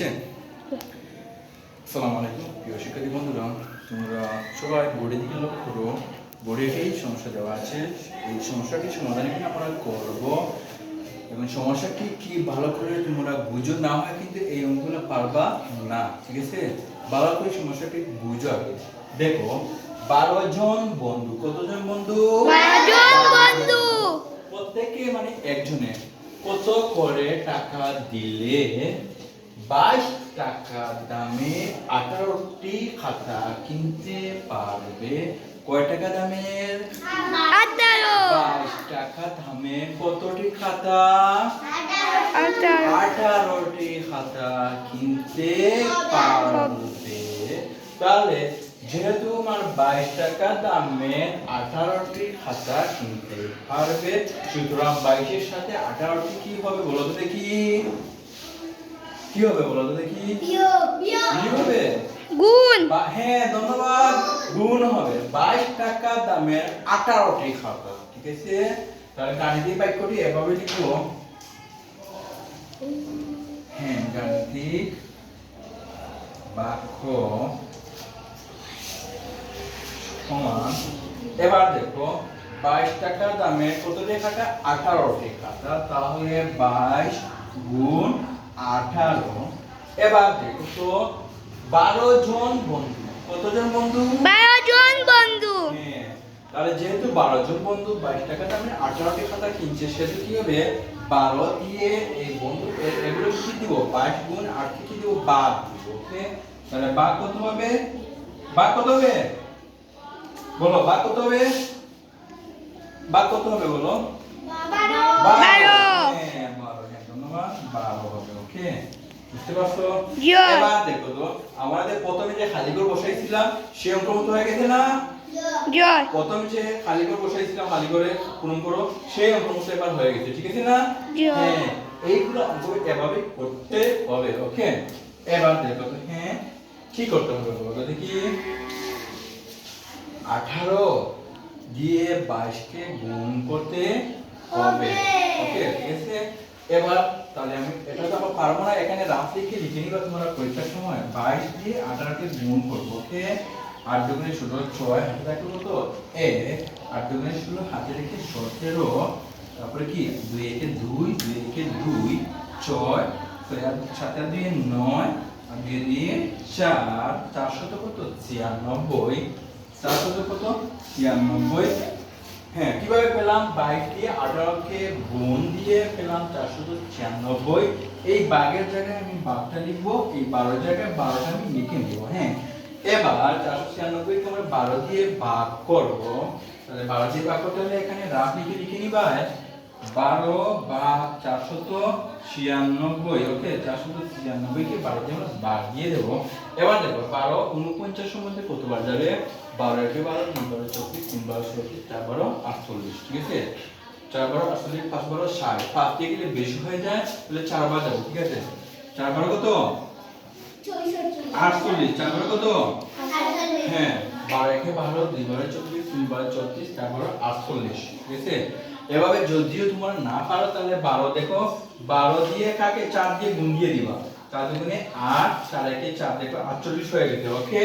হয়েছে আসসালামু আলাইকুম প্রিয় শিক্ষার্থী বন্ধুরা তোমরা সবাই বোর্ডের দিকে লক্ষ্য করো বোর্ডে এই সমস্যা দেওয়া আছে। এই সমস্যাটি সমাধান এখানে আমরা করব। এবং সমস্যাটি কি ভালো করে তোমরা বুঝো না হয় কিন্তু এই অঙ্কগুলো পারবা না ঠিক আছে? ভালো করে সমস্যাটি বুঝো আগে দেখো বারো জন বন্ধু কতজন বন্ধু? বন্ধু। প্রত্যেকে মানে একজনে। কত করে টাকা দিলে বাইশ টাকা দামে আঠারোটি খাতা কিনতে পারবে। কয় টাকা দামের? বাইশ টাকা দামে কতটি খাতা? আঠারোটি খাতা কিনতে পারবে। তাহলে যেহেতু আমার বাইশ টাকা দামে আঠারোটি খাতা কিনতে পারবে সুতরাং বাইশের সাথে আঠারোটি কি হবে বলো তো দেখি। কি হবে বলো তো দেখি? কি হবে? গুণ। হ্যাঁ ধন্যবাদ। গুণ হবে। বাইশ টাকা দামের আঠারোটি খাতা ঠিক আছে? তাহলে গাণিতিক বাক্যটি এভাবে লিখব। হ্যাঁ গাণিতিক বাক্য সমান। এবার দেখো বাইশ টাকা দামের কতটি খাতা আঠারোটি খাতা তাহলে বাইশ গুণ আঠারো। এবার দেখো তো বারো জন বন্ধু। কতজন বন্ধু? বারো জন বন্ধু। হ্যাঁ, তাহলে যেহেতু বারো জন বন্ধু বাইশ টাকা দামে আঠারোটি খাতা কিনছে সেহেতু কি হবে? বারো দিয়ে এই বন্ধু এগুলো কি দিব? বাইশ গুণ আট থেকে দিব? বাদ দিব ওকে? তাহলে বাদ কত হবে? বাদ কত হবে? বলো বাদ কত হবে? বাদ কত হবে বলো? বারো। বারো হ্যাঁ ধন্যবাদ বারো হবে ওকে বুঝতে পারছ? এবার দেখো তো আমাদের প্রথমে যে খালি করে বসাইছিলাম সে অঙ্ক হয়ে গেছে না? প্রথমে যে খালি করে বসাইছিলাম খালি করে পূরণ করো সেই অঙ্ক এবার হয়ে গেছে ঠিক আছে না? হ্যাঁ এইগুলো অঙ্ক এভাবে করতে হবে ওকে এবার দেখো তো হ্যাঁ কি করতে হবে বলো দেখি। আঠারো দিয়ে বাইশকে গুণ করতে হবে ওকে ঠিক আছে? এবার তাহলে আমি, এটা তো আবার পারব না। এখানে রাফ লিখে লিখে নিবা তোমরা পরীক্ষার সময়। বাইশ দিয়ে আঠারোকে গুণ করব, ওকে? আট দুগুণে ষোলো, ছয় হাতে থাকল কত? এ আট দুগুণে ষোলো, হাতে রেখে সতেরো। তারপরে কি? দুই একে দুই দুই একে দুই, ছয়। সাত আর দুই নয়, আর দুই দিয়ে চার। চারশত কত? ছিয়ানব্বই। চারশত কত? ছিয়ানব্বই। হ্যাঁ কীভাবে পেলাম? বাইশ দিয়ে আঠারোকে গুণ দিয়ে পেলাম চারশো ছিয়ানব্বই। এই বাঘের জায়গায় আমি বাঘটা লিখব, এই বারো জায়গায় বারোটা আমি লিখে নিব হ্যাঁ। এবার চারশো ছিয়ানব্বইকে আমরা বারো দিয়ে ভাগ করব, তাহলে বারো দিয়ে ভাগ করতে হলে এখানে রাফ লিখে লিখে নিবা। বারো চারশত ছিয়ানব্বই ওকে চারশত ছিয়ানব্বইকে বারো দিয়ে আমরা ভাগ দিয়ে দেবো। এবার দেখো বারো উনপঞ্চাশের মধ্যে কতবার যাবে? বারো একে বারো তিন বারো চব্বিশ তিন বারো চব্বিশ চার বারো আটচল্লিশ ঠিক আছে? চার বারো আটচল্লিশ পাঁচ বারো ষাট। পাঁচ দিয়ে গেলে বেশি হয়ে যায় তাহলে চার বার যাব ঠিক আছে? চার বারো কত? আটচল্লিশ। চার বারো কত? হ্যাঁ বারো একে বারো দুই বারো চব্বিশ তিন বারো চব্বিশ চার বারো আটচল্লিশ ঠিক আছে? এভাবে যদিও তোমরা না পারো তাহলে বারো দেখো বারো দিয়ে কাকে? চার দিয়ে গুণ দিয়ে দিবা। চার দুগুণে আট চার একে চার দেখো আটচল্লিশ হয়ে গেছে ওকে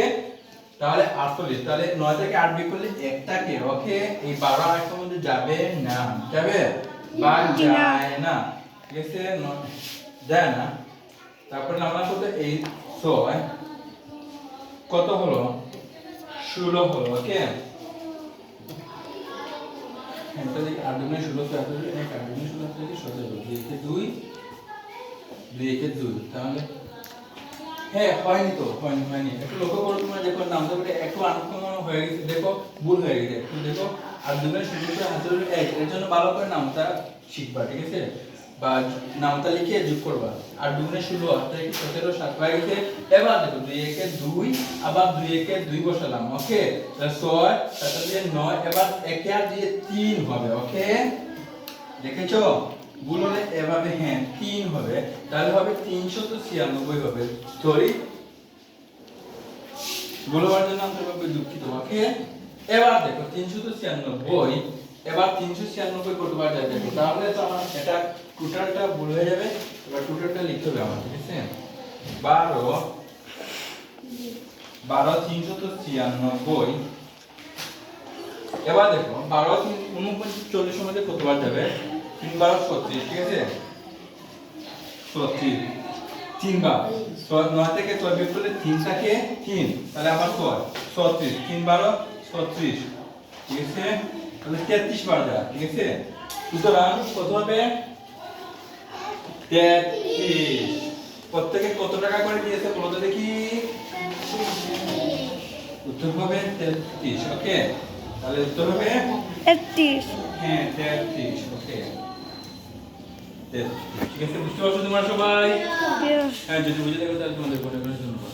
তাহলে আটচল্লিশ তাহলে নয় থেকে আট বিয়োগ করলে একটাকে ওকে এই বারো আটের মধ্যে যাবে না যাবে? বা যায় না। ঠিক আছে? যায় না। তারপরে আমরা কত এই ছয় কত হলো? ষোলো হলো ওকে দেখি আট দুগুণে ষোলো আট এক আট দুগুণে ষোলো থেকে সতেরো দুই একে দুই দুই একে দুই তাহলে হ্যাঁ হয়নি তো হয়নি হয়নি একটু লক্ষ্য করো তোমরা দেখো নামটা বলে একটু আনুক্রমণ হয়ে গেছে দেখো ভুল হয়ে গেছে একটু দেখো আর দুগুণে ষোলো ছয় হাতে এক এর জন্য ভালো করে নামটা শিখবা ঠিক আছে বা নামটা লিখে যোগ করবা। আর দুগুণে ষোলো রেখে সতেরো, সাত এবার দেখো দুই, একে দুই, আবার দুই, একে দুই বসালাম, ওকে? ছয় সাথে দিয়ে নয়, এবার একে আর দিয়ে তিন হবে, ওকে? এভাবে হ্যাঁ তিন হবে। তাহলে হবে তিনশত ছিয়ানব্বই হবে। সরি হওয়ার জন্য আন্তরিকভাবে দুঃখিত, ওকে? এবার দেখো তিনশত ছিয়ানব্বই, এবার তিনশো ছিয়ানব্বই কতবার যায় দেখো তাহলে তো আমার এটা টোটালটা ভুল হয়ে যাবে, এবার টোটালটা লিখতে হবে আমার ঠিক আছে? বারো বারো তিনশো তো ছিয়ানব্বই। এবার দেখো, বারো তিন উনপঞ্চল্লিশ মধ্যে কতবার যাবে? তিন বারো ছত্রিশ, ঠিক আছে? ছত্রিশ তিনবার নয় থেকে ছয় বিয়োগ করলে তিন থাকে তিন। তাহলে আবার ছয় ছত্রিশ, তিন বারো, ছত্রিশ। ঠিক আছে? তাহলে তেত্রিশ বার যায় ঠিক আছে? সুতরাং কত হবে? তেত্রিশ প্রত্যেকে কত টাকা করে দিয়েছে বলো তো দেখি? উত্তর হবে তেত্রিশ ওকে? তাহলে উত্তর হবে? তেত্রিশ। হ্যাঁ তেত্রিশ ওকে। ঠিক আছে? বুঝতে পারছ তোমরা সবাই? হ্যাঁ যদি বুঝে থাকো তাহলে তোমাদের ধন্যবাদ।